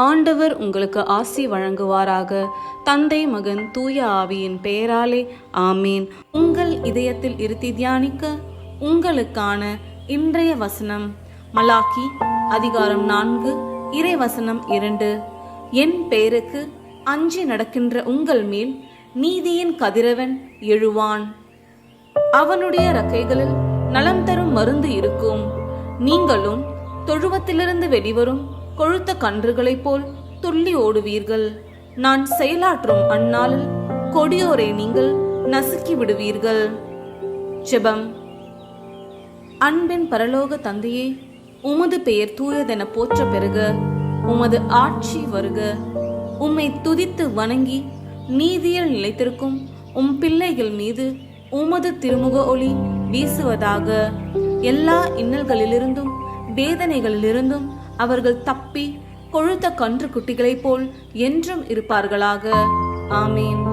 ஆண்டவர் உங்களுக்கு ஆசி வழங்குவாராக. தந்தை மகன் தூய ஆவியின் பெயராலே ஆமேன். உங்கள் இதயத்தில் இருத்தி தியானிக்க உங்களுக்கான இன்றைய வசனம் மலாக்கி அதிகாரம் நான்கு இறை வசனம் இரண்டு. என் பெயருக்கு அஞ்சி நடக்கின்ற உங்கள் மேல் நீதியின் கதிரவன் எழுவான். அவனுடைய ரக்கைகளில் நலம் தரும் மருந்து இருக்கும். நீங்களும் தொழுவத்திலிருந்து வெளிவரும் கொழுத்த கன்றுகளைப் போல் துள்ளி ஓடுவீர்கள். நான் செயலாற்றும் அந்நாளில் கொடியோரை நீங்கள் நசுக்கி விடுவீர்கள். ஜெபம். அன்பின் பரலோக தந்தையே உமது பெயர் தூயதென போற்ற பெறுக உமது ஆட்சி வருக. உம்மை துதித்து வணங்கி நீதியில் நிலைத்திருக்கும் உம் பிள்ளைகள் மீது உமது திருமுக ஒளி வீசுவதாக. எல்லா இன்னல்களிலிருந்தும் வேதனைகளிலிருந்தும் அவர்கள் தப்பி கொழுத்த கன்று குட்டிகளைப் போல் என்றும் இருப்பார்களாக. ஆமீன்.